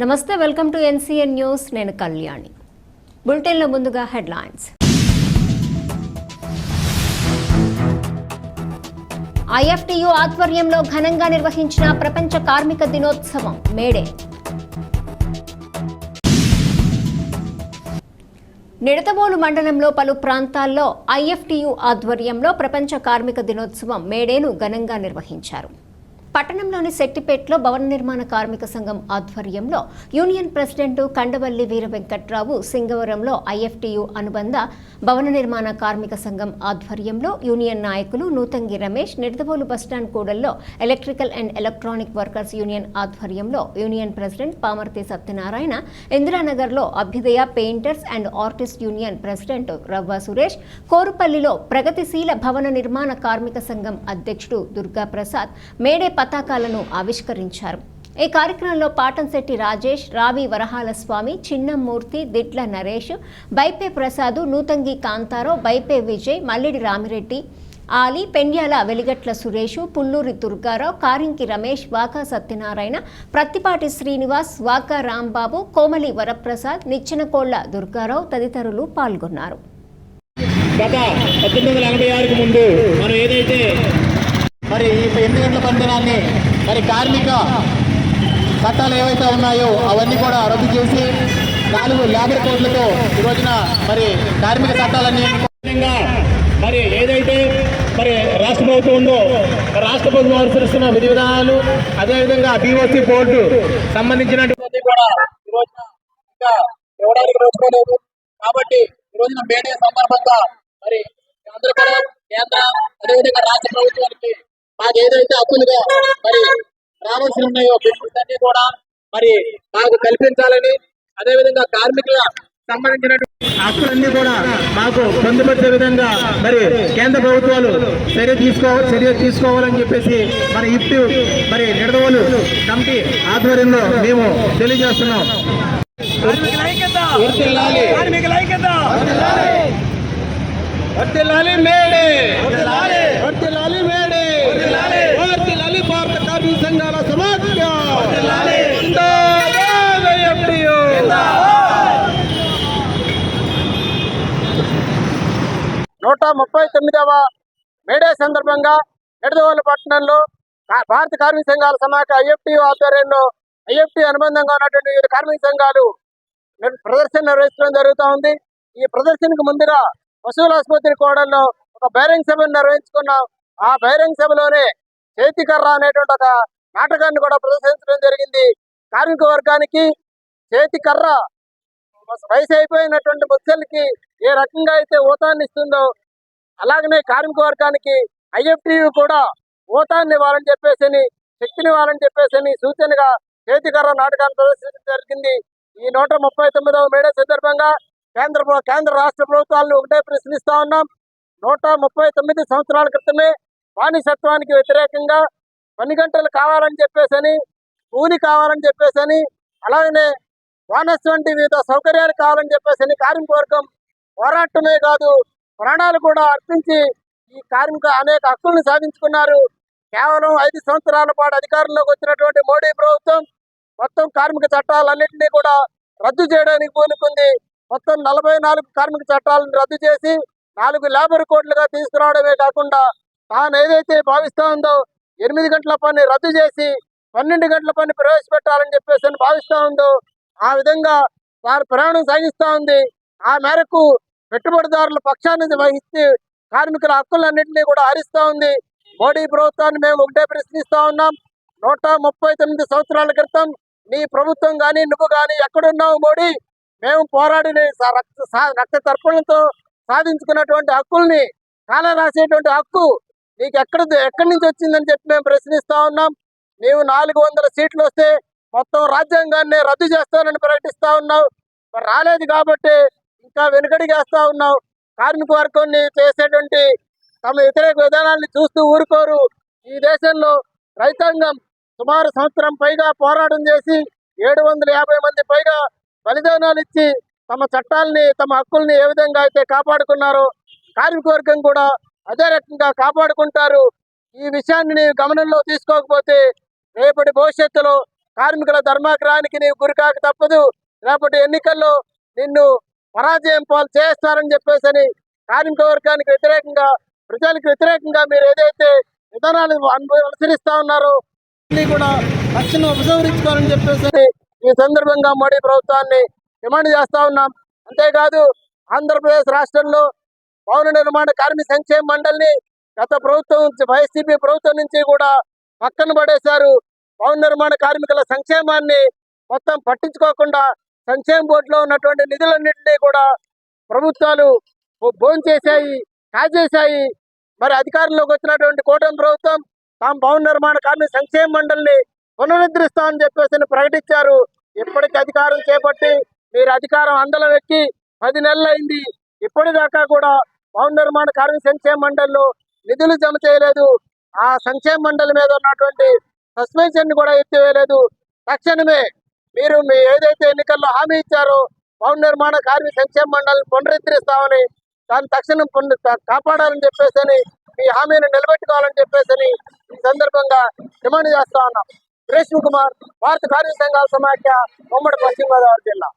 నమస్తే welcome to NCN news. నేను కళ్యాణి. బులెటిన్లో ముందుగా హెడ్లైన్స్. ఐఎఫ్టియు ఆధ్వర్యంలో ఘనంగా నిర్వహించిన ప్రపంచ కార్మిక దినోత్సవం మేడే. నిడతబోలు మండలంలో పలు ప్రాంతాల్లో ఐఎఫ్టియు ఆధ్వర్యంలో ప్రపంచ కార్మిక దినోత్సవం మేడేను ఘనంగా నిర్వహించారు. పట్టణంలోని శెట్టిపేటలో భవన నిర్మాణ కార్మిక సంఘం ఆధ్వర్యంలో యూనియన్ ప్రెసిడెంట్ కండవల్లి వీర వెంకట్రావు సింగవరంలో ఐఎఫ్టియు అనుబంధ భవన నిర్మాణ కార్మిక సంఘం ఆధ్వర్యంలో యూనియన్ నాయకులు Nuthangi Ramesh Nidadavolu bus stand కూడల్లో electrical and electronic workers union ఆధ్వర్యంలో యూనియన్ ప్రెసిడెంట్ పామర్తి సత్యనారాయణ ఇందిరానగర్లో అభ్యుదయ painters and artist union president Ravva Suresh కోరుపల్లిలో ప్రగతిశీల భవన నిర్మాణ కార్మిక సంఘం అధ్యక్షుడు దుర్గా ప్రసాద్ మేడే పతాకాలను ఆవిష్కరించారు. ఈ కార్యక్రమంలో పాటంశెట్టి రాజేష్ రావి వరహాల స్వామి చిన్నమూర్తి దిట్ల నరేష్ బైపే ప్రసాద్ నూతంగి కాంతారావు బైపే విజయ్ మల్లిడి రామిరెడ్డి ఆలి పెండ్యాల వెలిగట్ల సురేష్ పుల్లూరి దుర్గారావు కారింకి రమేష్ వాకా సత్యనారాయణ ప్రత్తిపాటి శ్రీనివాస్ వాకా రాంబాబు కోమలి వరప్రసాద్ నిచ్చెనకోళ్ళ దుర్గారావు తదితరులు పాల్గొన్నారు. గత పద్దెనిమిది వందల ఎనభై ఆరుకు ముందు మనం ఏదైతే ఎనిమిది గంటల పనిదినాన్ని మరి కార్మిక చట్టాలు ఏవైతే ఉన్నాయో అవన్నీ కూడా రద్దు చేసి నాలుగు లేబర్ కోడ్లతో ఈ రోజున మరి కార్మిక చట్టాలన్నీ మరి ఏదైతే మరి రాష్ట్ర ప్రభుత్వం ఉందో రాష్ట్ర ప్రభుత్వం అనుసరిస్తున్న విధి విధానాలు అదేవిధంగా బీఓసీ బోర్డు సంబంధించినటువంటి కూడా ఈ రోజున ఇంకా ఇవ్వడానికి రోజుకోలేదు. కాబట్టి ఈ రోజున మేడే సందర్భంగా మరి అందరూ కూడా కేంద్ర అదేవిధంగా రాష్ట్ర ప్రభుత్వానికి మాకు ఏదైతే హక్కులుగా మరి రావాల్సి ఉన్నాయో అన్ని కూడా మరి మాకు కల్పించాలని అదేవిధంగా కార్మికుల సంబంధించినటువంటి హక్కులన్నీ కూడా మాకు పొందుపరిచే విధంగా మరి కేంద్ర ప్రభుత్వాలు చర్య తీసుకో చర్య తీసుకోవాలని చెప్పేసి మరి ఇప్పు మరి నిడదవోలు కమిటీ ఆధ్వర్యంలో మేము తెలియజేస్తున్నాం. కార్మికుల ఐక్యత వర్ధిల్లాలి. కార్మికుల ఐక్యత వర్ధిల్లాలి మేడే వర్ధిల్లాలి. వర్ధిల్లాలి మేడే వర్ధిల్లాలి. వర్ధిల్లాలి భారత కార్మిక సంఘాల సమాఖ్య వర్ధిల్లాలి. జిందాబాద్ ఐఎఫ్టియు. నూట ముప్పై తొమ్మిదవ మేడే సందర్భంగా ఎడదవోలు పట్టణంలో భారత కార్మిక సంఘాల సమాఖ్య ఐఎఫ్టి ఆధ్వర్యంలో ఐఎఫ్టి అనుబంధంగా ఉన్నటువంటి వివిధ కార్మిక సంఘాలు ప్రదర్శన నిర్వహించడం జరుగుతూ ఉంది. ఈ ప్రదర్శనకు ముందుగా పశువుల ఆసుపత్రి కోడల్లో ఒక బహిరంగ సభను నిర్వహించుకున్నాం ఆ బహిరంగ సభలోనే చేతికర్ర అనేటువంటి ఒక నాటకాన్ని కూడా ప్రదర్శించడం జరిగింది. కార్మిక వర్గానికి చేతికర్ర వయసు అయిపోయినటువంటి ముచ్చలకి ఏ రకంగా అయితే ఊతాన్ని ఇస్తుందో అలాగనే కార్మిక వర్గానికి ఐఎఫ్టి కూడా ఊతాన్ని ఇవ్వాలని చెప్పేసి శక్తిని ఇవ్వాలని చెప్పేసి సూచనగా చేతికర్ర నాటకాన్ని ప్రదర్శించడం జరిగింది. ఈ నూట ముప్పై తొమ్మిదవ మేడే సందర్భంగా కేంద్ర కేంద్ర రాష్ట్ర ప్రభుత్వాలను ఒకటే ప్రశ్నిస్తా ఉన్నాం. నూట ముప్పై తొమ్మిది సంవత్సరాల క్రితమే బానిసత్వానికి వ్యతిరేకంగా పని గంటలు కావాలని చెప్పేసని కూలి కావాలని చెప్పేసని అలాగనే బోనస్ వంటి వివిధ సౌకర్యాలు కావాలని చెప్పేసి కార్మిక వర్గం పోరాటమే కాదు ప్రాణాలు కూడా అర్పించి ఈ కార్మిక అనేక హక్కులను సాధించుకున్నారు. కేవలం ఐదు సంవత్సరాల పాటు అధికారంలోకి వచ్చినటువంటి మోడీ ప్రభుత్వం మొత్తం కార్మిక చట్టాలన్నింటినీ కూడా రద్దు చేయడానికి పూనుకుంది. మొత్తం నలభై నాలుగు కార్మిక చట్టాలను రద్దు చేసి నాలుగు లేబర్ కోడ్లుగా తీసుకురావడమే కాకుండా తాను ఏదైతే భావిస్తా ఉందో ఎనిమిది గంటల పని రద్దు చేసి పన్నెండు గంటల పని ప్రవేశపెట్టాలని చెప్పేసి భావిస్తా ఉందో ఆ విధంగా వారు ప్రయాణం సాగిస్తూ ఉంది. ఆ మేరకు పెట్టుబడిదారుల పక్షాన్ని వహిస్తే కార్మికుల హక్కులన్నింటినీ కూడా హరిస్తూ ఉంది. మోడీ ప్రభుత్వాన్ని మేము ఒకటే ప్రశ్నిస్తా ఉన్నాం. నూట ముప్పై తొమ్మిది సంవత్సరాల క్రితం నీ ప్రభుత్వం కానీ నువ్వు కానీ ఎక్కడున్నావు మోడీ? మేము పోరాడిన రక్త రక్త తర్పణలతో సాధించుకున్నటువంటి హక్కుల్ని కాల రాసేటువంటి హక్కు నీకు ఎక్కడ ఎక్కడి నుంచి వచ్చిందని చెప్పి మేము ప్రశ్నిస్తా ఉన్నాం. నీవు నాలుగు వందల సీట్లు వస్తే మొత్తం రాజ్యాంగాన్ని రద్దు చేస్తానని ప్రకటిస్తా ఉన్నావు. రాలేదు కాబట్టి ఇంకా వెనుకడిగేస్తా ఉన్నావు. కార్మిక వర్గాన్ని చేసేటువంటి తమ వ్యతిరేక విధానాన్ని చూస్తూ ఊరుకోరు. ఈ దేశంలో రైతాంగం సుమారు సంవత్సరం పైగా పోరాటం చేసి ఏడు వందల యాభై మంది పైగా బలిదానాలు ఇచ్చి తమ చట్టాలని తమ హక్కుల్ని ఏ విధంగా అయితే కాపాడుకున్నారో కార్మిక వర్గం కూడా అదే రకంగా కాపాడుకుంటారు. ఈ విషయాన్ని నీవు గమనంలో తీసుకోకపోతే రేపటి భవిష్యత్తులో కార్మికుల ధర్మాగ్రహానికి నీవు గురికాక తప్పదు. రేపటి ఎన్నికల్లో నిన్ను పరాజయం పాలు చేస్తారని చెప్పేసి అని కార్మిక వర్గానికి వ్యతిరేకంగా ప్రజలకు వ్యతిరేకంగా మీరు ఏదైతే విధానాలు అను- అనుసరిస్తా ఉన్నారో అన్ని కూడా తక్షణం ఉపసంహరించుకోవాలని చెప్పేసి ఈ సందర్భంగా మోడీ ప్రభుత్వాన్ని డిమాండ్ చేస్తా ఉన్నాం. అంతేకాదు ఆంధ్రప్రదేశ్ రాష్ట్రంలో భవన నిర్మాణ కార్మిక సంక్షేమ మండలిని గత ప్రభుత్వం వైసీపీ ప్రభుత్వం నుంచి కూడా పక్కన పడేశారు. భవన నిర్మాణ కార్మికుల సంక్షేమాన్ని మొత్తం పట్టించుకోకుండా సంక్షేమ బోర్డులో ఉన్నటువంటి నిధులన్నింటినీ కూడా ప్రభుత్వాలు భోజనం చేశాయి కాజేశాయి. మరి అధికారంలోకి వచ్చినటువంటి కూటమి ప్రభుత్వం తాము భవన నిర్మాణ కార్మిక సంక్షేమ మండలిని పునరుద్ధరిస్తామని చెప్పేసి ప్రకటించారు. ఇప్పటికి అధికారం చేపట్టి మీరు అధికారం అందలం ఎక్కి పది నెలలు అయింది. ఇప్పటిదాకా కూడా భవన నిర్మాణ కార్మిక సంక్షేమ మండలిలో నిధులు జమ చేయలేదు. ఆ సంక్షేమ మండలి మీద ఉన్నటువంటి సస్పెన్షన్ కూడా ఎత్తివేయలేదు. తక్షణమే మీరు మీ ఏదైతే ఎన్నికల్లో హామీ ఇచ్చారో భవన నిర్మాణ కార్మిక సంక్షేమ మండలిని పునరుద్ధరిస్తామని దాన్ని తక్షణం పున- కాపాడాలని చెప్పేసి మీ హామీని నిలబెట్టుకోవాలని చెప్పేసి ఈ సందర్భంగా డిమాండ్ చేస్తా ఉన్నాం. సురేష్ కుమార్ భారత కార్మిక సంఘాల సమాఖ్య ఉమ్మడి పశ్చిమ గోదావరి జిల్లా.